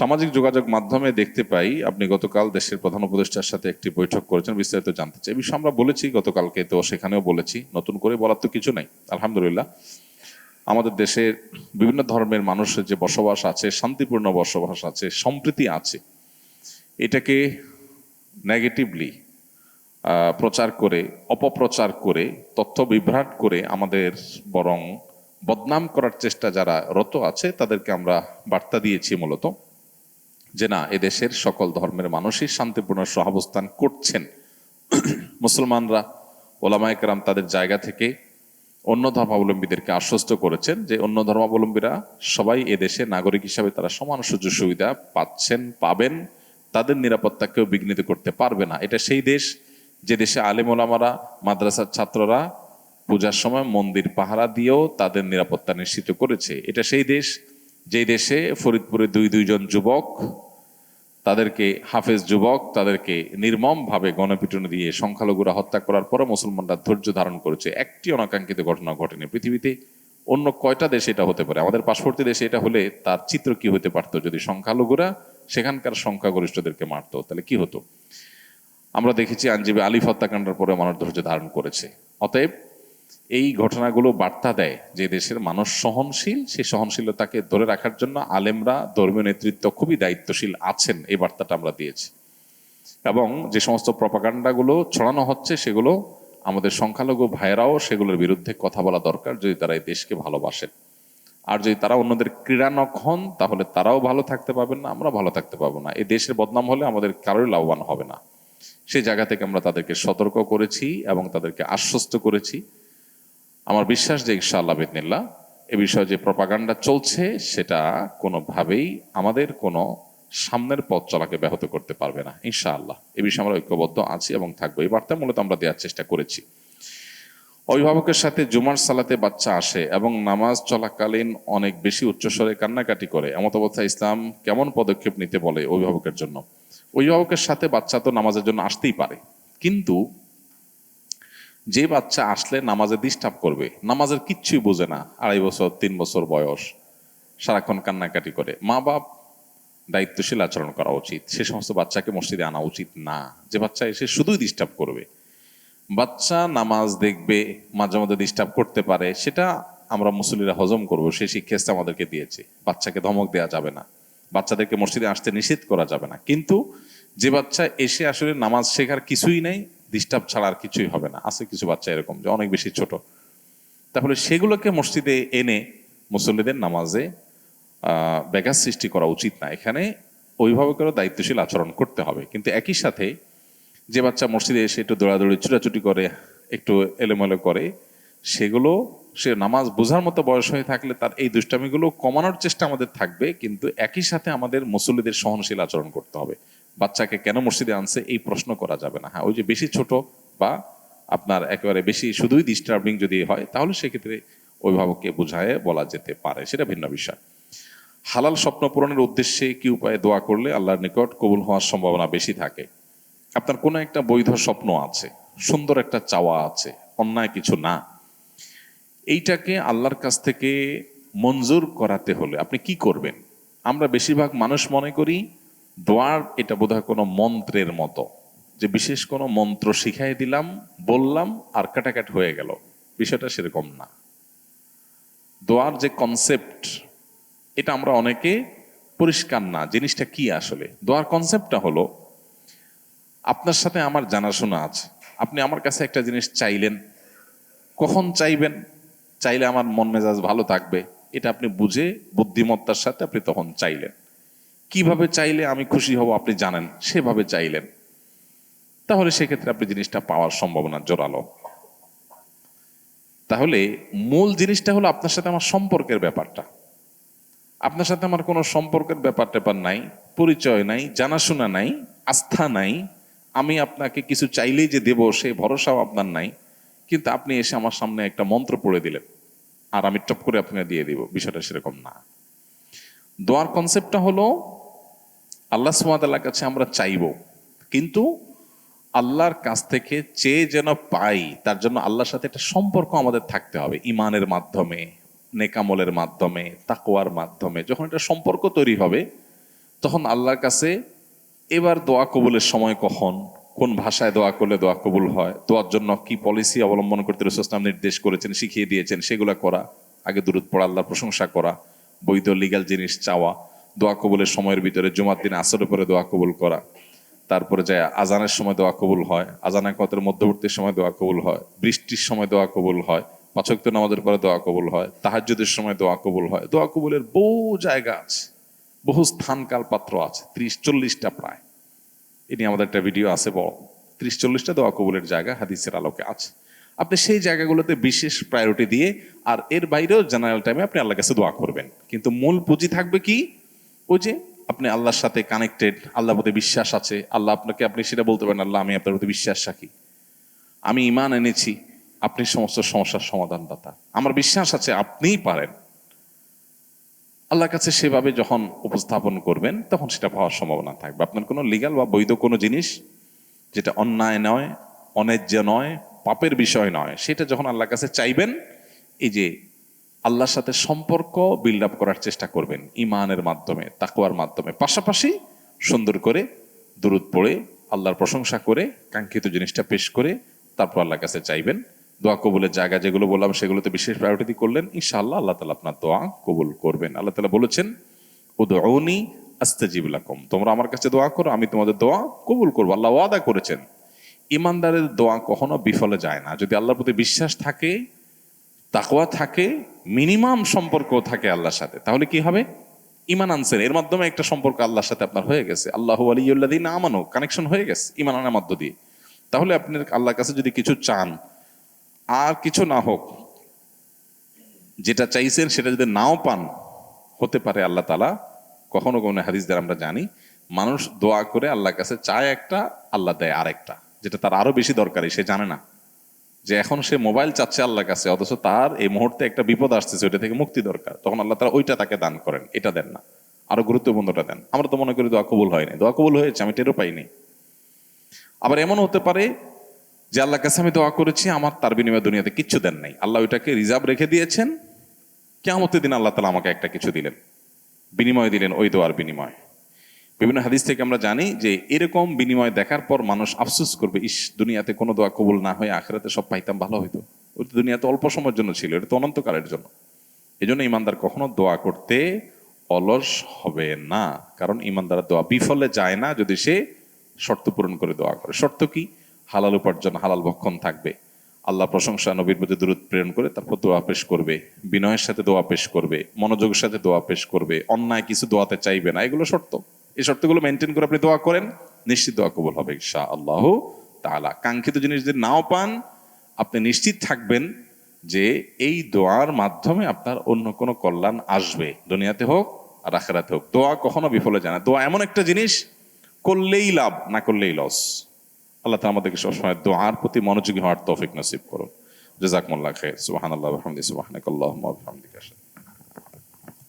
সামাজিক যোগাযোগ মাধ্যমে দেখতে পাই, আপনি গতকাল দেশের প্রধান উপদেষ্টার সাথে একটি বৈঠক করেছেন, বিস্তারিত জানতে চাই। বিষয়ে আমরা বলেছি, গতকালকে তো সেখানেও বলেছি, নতুন করে বলার তো কিছু নাই, আলহামদুলিল্লাহ। আমাদের দেশের বিভিন্ন ধর্মের মানুষের যে বসবাস আছে, শান্তিপূর্ণ বসবাস আছে, সম্প্রীতি আছে, এটাকে নেগেটিভলি প্রচার করে, অপপ্রচার করে, তথ্য বিভ্রাট করে আমাদের বরং বদনাম করার চেষ্টা যারা রত আছে, তাদেরকে আমরা বার্তা দিয়েছি মূলত। যে না, এদেশের সকল ধর্মের মানুষই শান্তিপূর্ণ সহাবস্থান করছেন। মুসলমানরা ওলামায়করাম তাদের জায়গা থেকে অন্য ধর্মাবলম্বীদেরকে আশ্বস্ত করেছেন যে অন্য ধর্মাবলম্বীরা সবাই এদেশে নাগরিক হিসাবে তারা সমান সুযোগ সুবিধা পাচ্ছেন, পাবেন। তাদের নিরাপত্তাকেও বিঘ্নিত করতে পারবে না। এটা সেই দেশ যে দেশে আলেম ওলামারা, মাদ্রাসার ছাত্ররা পূজার সময় মন্দির পাহারা দিয়েও তাদের নিরাপত্তা নিশ্চিত করেছে। এটা সেই দেশ যেই দেশে ফরিদপুরে দুই দুইজন যুবক, তাদেরকে হাফেজ যুবক, তাদেরকে নির্মমভাবে গণপিটন দিয়ে সংখ্যালঘুরা হত্যা করার পরে মুসলমানরা ধৈর্য ধারণ করেছে। একটি অনাকাঙ্ক্ষিত ঘটনা ঘটেনি পৃথিবীতে। অন্য কয়টা দেশে এটা হতে পারে? আমাদের পার্শ্ববর্তী দেশে এটা হলে তার চিত্র কি হতে পারতো? যদি সংখ্যালঘুরা সেখানকার সংখ্যাগরিষ্ঠদেরকে মারতো, তাহলে কি হতো? আমরা দেখেছি আইনজীবী আলিফ হত্যাকাণ্ডের পরে মানুষ ধৈর্য ধারণ করেছে। অতএব এই ঘটনাগুলো বার্তা দেয় যে দেশের মানুষ সহনশীল, সেই সহনশীলতাকে ধরে রাখার জন্য আলেমরা ধর্মীয় নেতৃত্ব খুবই দায়িত্বশীল আছেন, এই বার্তাটা আমরা দিয়েছি। এবং যে সমস্ত প্রপাগান্ডাগুলো ছড়ানো হচ্ছে, সেগুলো আমাদের সংখ্যালঘু ভাইয়েরাও সেগুলোর বিরুদ্ধে কথা বলা দরকার, যদি তারা এই দেশকে ভালোবাসেন। আর যদি তারা অন্যদের ক্রীড়ানক হন, তাহলে তারাও ভালো থাকতে পারবেন না, আমরা ভালো থাকতে পারব না। এই দেশের বদনাম হলে আমাদের কারোর লাভবান হবে না। সেই জায়গা থেকে আমরা তাদেরকে সতর্ক করেছি এবং তাদেরকে আশ্বস্ত করেছি। আমার বিশ্বাস যে ইনশাআল্লাহ বেদনিল্লা এ বিষয়ে যে প্রপাগান্ডা চলছে, সেটা কোনোভাবেই আমাদের কোনো সামনের পথ চলাকে ব্যাহত করতে পারবে না, ইনশাআল্লাহ। এ বিষয়ে আমরা ঐক্যবদ্ধ আছি এবং থাকব। এই বার্তা মূলত আমরা দেওয়ার চেষ্টা করেছি। অভিভাবকের সাথে জুমার সালাতে বাচ্চা আসে এবং নামাজ চলাকালীন অনেক বেশি উচ্চস্বরে কান্নাকাটি করে। এমত অবস্থায় ইসলাম কেমন পদক্ষেপ নিতে বলে অভিভাবকের জন্য? অভিভাবকের সাথে বাচ্চা তো নামাজের জন্য আসতেই পারে, কিন্তু যে বাচ্চা আসলে নামাজে ডিস্টার্ব করবে, নামাজের কিচ্ছুই বোঝে না, আড়াই বছর, তিন বছর বয়স, সারাক্ষণ কান্নাকাটি করে। মা বাপ দায়িত্বশীল আচরণ করা উচিত। সে সমস্ত বাচ্চাকে মসজিদে আনা উচিত না। যে বাচ্চা এসে শুধুই ডিস্টার্ব করবে। বাচ্চা নামাজ দেখবে, মাঝে মধ্যে ডিস্টার্ব করতে পারে, সেটা আমরা মুসলিরা হজম করব সেই শিক্ষা আমাদেরকে দিয়েছে। বাচ্চাকে ধমক দেওয়া যাবে না। বাচ্চাদেরকে মসজিদে আসতে নিষেধ করা যাবে না। কিন্তু যে বাচ্চা এসে আসলে নামাজ শেখার কিছুই নেই ডিস্টার্ব ছাড়া আর কিছুই হবে না। আছে কিছু বাচ্চা এরকম যে অনেক বেশি ছোট। তাহলে সেগুলোকে মসজিদে এনে মুসল্লিদের নামাজে ব্যাঘাত সৃষ্টি করা উচিত না। এখানে অভিভাবকেরও দায়িত্বশীল আচরণ করতে হবে। কিন্তু একই সাথে যে বাচ্চা মসজিদে এসে একটু দৌড়াদৌড়ি, ছুটাছুটি করে, একটু এলোমেলো করে, সেগুলো, সে নামাজ বোঝার মতো বয়স হয়ে থাকলে তার এই দুষ্টামিগুলো কমানোর চেষ্টা আমাদের থাকবে। কিন্তু একই সাথে আমাদের মুসল্লিদের সহনশীল আচরণ করতে হবে। বাচ্চাকে কেন মসজিদে আনছে, এই প্রশ্ন করা যাবে না। হ্যাঁ ওই যে বেশি ছোট বা আপনার একেবারে বেশি শুধুই ডিস্টার্বিং যদি হয়, তাহলে সেক্ষেত্রে অভিভাবককে বোঝায় বলা যেতে পারে। সেটা ভিন্ন বিষয়। হালাল স্বপ্ন পূরণের উদ্দেশ্যে কি উপায়ে দোয়া করলে আল্লাহর নিকট কবুল হওয়ার সম্ভাবনা বেশি থাকে? আপনার কোনো একটা বৈধ স্বপ্ন আছে, সুন্দর একটা চাওয়া আছে, অন্যায় কিছু না। এইটাকে আল্লাহর কাছ থেকে মঞ্জুর করাতে হলে আপনি কি করবেন? আমরা বেশিরভাগ মানুষ মনে করি দোয়ার এটা বোধহয় কোনো মন্ত্রের মতো। যে বিশেষ কোনো মন্ত্র শিখাই দিলাম, বললাম আর কাটাকাট হয়ে গেল। বিষয়টা সেরকম না। দোয়ার যে কনসেপ্ট এটা আমরা অনেকে পরিষ্কার না। জিনিসটা কি আসলে? দোয়ার কনসেপ্টটা হলো, আপনার সাথে আমার জানাশোনা আছে। আপনি আমার কাছে একটা জিনিস চাইলেন, কখন চাইবেন? চাইলে আমার মন মেজাজ ভালো থাকবে। এটা আপনি বুঝে, বুদ্ধিমত্তার সাথে আপনি তখন চাইলেন। কীভাবে চাইলে আমি খুশি হব আপনি জানেন? সেভাবে চাইলেন। তাহলে সেক্ষেত্রে আপনি জিনিসটা পাওয়ার সম্ভাবনা জোরালো। তাহলে মূল জিনিসটা হলো আপনার সাথে আমার সম্পর্কের ব্যাপারটা। আপনার সাথে আমার কোনো সম্পর্কের ব্যাপার ট্যাপার নাই, পরিচয় নাই, জানাশোনা নাই, আস্থা নাই। আমি আপনাকে কিছু চাইলেই যে দেব, সে ভরসাও আপনার নাই। কিন্তু আপনি এসে আমার সামনে একটা মন্ত্র পড়ে দিলেন। আর আমি টপ করে আপনাকে দিয়ে দিব। বিষয়টা সেরকম না। দোয়ার কনসেপ্টটা হলো আল্লাহ সুমাতাল্লাহ কাছে আমরা চাইব। কিন্তু আল্লাহর কাছ থেকে চেয়ে যেন পাই, তার জন্য আল্লাহর সাথে একটা সম্পর্ক আমাদের থাকতে হবে। ইমানের মাধ্যমে নেকামলের মাধ্যমে তাকোয়ার মাধ্যমে যখন একটা সম্পর্ক তৈরি হবে, তখন আল্লাহর কাছে এবার দোয়া কবুলের সময় কখন, কোন ভাষায় দোয়া করলে দোয়া কবুল হয়, দোয়ার জন্য কি পলিসি অবলম্বন করতে রসুলাম নির্দেশ করেছেন, শিখিয়ে দিয়েছেন, সেগুলো করা, আগে দূরত পড়া, আল্লাহর প্রশংসা করা, বৈধ লিগাল জিনিস চাওয়া দোয়া কবুলের সময়ের ভিতরে জুমার দিন আসরের পরে দোয়া কবুল করা। তারপরে যায় আজানের সময় দোয়া কবুল হয়, আজানের কতের মধ্যবর্তী সময় দোয়া কবুল হয়, বৃষ্টির সময় দোয়া কবুল হয় পাচক্ত নামাজের পরে দোয়া কবুল হয়, তাহাজ্জুদের সময় দোয়া কবুল হয়। দোয়া কবুলের বহু জায়গা আছে, বহু স্থানকাল পাত্র আছে, ত্রিশ চল্লিশটা প্রায়। এ নিয়ে আমাদের একটা ভিডিও আছে বড়। ত্রিশ চল্লিশটা দোয়া কবুলের জায়গা হাদিসের আলোকে আছে। আপনি সেই জায়গাগুলোতে বিশেষ প্রায়োরিটি দিয়ে আর এর বাইরেও জেনারেল টাইমে আপনি আল্লাহ কাছে দোয়া করবেন। কিন্তু মূল পুঁজি থাকবে কি? ওই যে আপনি আল্লাহর সাথে কানেক্টেড আল্লাহর প্রতি বিশ্বাস আছে, আল্লাহ আপনাকে, আপনি সেটা বলতে পারেন, আল্লাহ, আমি আপনার প্রতি বিশ্বাস রাখি। আমি ইমান এনেছি, আপনি সমস্ত সমস্যার সমাধানদাতা। আমার বিশ্বাস আছে, আপনিই পারেন। আল্লাহর কাছে সেভাবে যখন উপস্থাপন করবেন, তখন সেটা পাওয়ার সম্ভাবনা থাকবে। আপনার কোনো লিগাল বা বৈধ কোনো জিনিস যেটা অন্যায় নয়, অন্যায্য নয়, পাপের বিষয় নয়, সেটা যখন আল্লাহর কাছে চাইবেন, এই যে আল্লাহর সাথে সম্পর্ক বিল্ড আপ করার চেষ্টা করবেন, ইমানের মাধ্যমে তাকুয়ার মাধ্যমে। পাশাপাশি সুন্দর করে দূরত পড়ে, আল্লাহর প্রশংসা করে, কাঙ্ক্ষিত জিনিসটা পেশ করে তারপর আল্লাহর কাছে চাইবেন। দোয়া কবুলের জায়গা যেগুলো বললাম, সেগুলোতে বিশেষ প্রায়োরিটি করলেন, ইনশাআল্লাহ আল্লাহ তালা আপনার দোয়া কবুল করবেন। আল্লাহ তালা বলেছেন উদৌনি আস্তাজিবুলাকুম তোমরা আমার কাছে দোয়া করো, আমি তোমাদের দোয়া কবুল করব। আল্লাহ ওয়াদা করেছেন, ইমানদারের দোয়া কখনো বিফলে যায় না। যদি আল্লাহর প্রতি বিশ্বাস থাকে তাকওয়া থাকে, মিনিমাম সম্পর্ক থাকে আল্লাহর সাথে। তাহলে কি হবে? ইমান আনছেন, এর মাধ্যমে একটা সম্পর্ক আল্লাহর সাথে আপনার হয়ে গেছে। আল্লাহ আলিউল্লাদিন আমানো কানেকশন হয়ে গেছে ইমান আনার মধ্য দিয়ে। তাহলে আপনি আল্লাহর কাছে যদি কিছু চান, আর কিছু না হোক, যেটা চাইছেন সেটা যদি নাও পান, হতে পারে আল্লাহ তালা কখনো কখনো হাদিস দ্বারা আমরা জানি, মানুষ দোয়া করে আল্লাহর কাছে চায় একটা, আল্লাহ দেয় আরেকটা, যেটা তার আরও বেশি দরকারি, সে জানে না। যে এখন সে মোবাইল চাচ্ছে আল্লাহর কাছে, অথচ তার এই মুহূর্তে একটা বিপদ আসতেছে, ওইটা থেকে মুক্তি দরকার। তখন আল্লাহ তারা ওইটা তাকে দান করেন, এটা দেন না। আরও গুরুত্বপূর্ণটা দেন। আমরা তো মনে করি দোয়া কবুল হয়নি দোয়া কবুল হয়েছে, আমি টেরও পাইনি। আবার এমন হতে পারে যে আল্লাহর কাছে আমি দোয়া করেছি, আমার তার বিনিময়ে দুনিয়াতে কিচ্ছু দেন নাই। আল্লাহ ওইটাকে রিজার্ভ রেখে দিয়েছেন। কেমতের দিন আল্লাহ তালা আমাকে একটা কিছু দিলেন। বিনিময় দিলেন ওই দোয়ার বিনিময়। বিভিন্ন হাদিস থেকে আমরা জানি যে এরকম বিনিময় দেখার পর মানুষ আফসোস করবে ইস দুনিয়াতে কোনো দোয়া কবুল না হয়ে আখেরাতে সব পাইতাম, ভালো হইতো। ওই তো দুনিয়াতে অল্প সময়ের জন্য ছিল, এটা তো অনন্তকালের জন্য। এই জন্য ইমানদার কখনো দোয়া করতে অলস হবে না, কারণ ইমানদার দোয়া বিফলে যায় না যদি সে শর্ত পূরণ করে দোয়া করে। শর্ত কি? হালাল উপার্জন, হালাল ভক্ষণ থাকবে। আল্লাহ প্রশংসা নবীর প্রতি দূরত প্রেরণ করে তারপর দোয়া পেশ করবে, বিনয়ের সাথে দোয়া পেশ করবে, মনোযোগের সাথে দোয়া পেশ করবে, অন্যায় কিছু দোয়াতে চাইবে না, এগুলো শর্ত। এই শর্তগুলো মেনটেন করে আপনি দোয়া করেন, নিশ্চিত দোয়া কবুল হবে ইনশা আল্লাহ তাআলা। কাঙ্ক্ষিত জিনিস যদি নাও পান, আপনি নিশ্চিত থাকবেন যে এই দোয়ার মাধ্যমে আপনার অন্য কোনো কল্যাণ আসবে, দুনিয়াতে হোক আর আখেরাতে হোক। দোয়া কখনো বিফলে যায় না। দোয়া এমন একটা জিনিস, করলেই লাভ, না করলেই লস আল্লাহ তালা আমাদেরকে সবসময় দোয়ার প্রতি মনোযোগী হওয়ার তৌফিক নসিব করুন। জাজাকমুল্লাহ খের সুবাহান আল্লাহ আশহাদু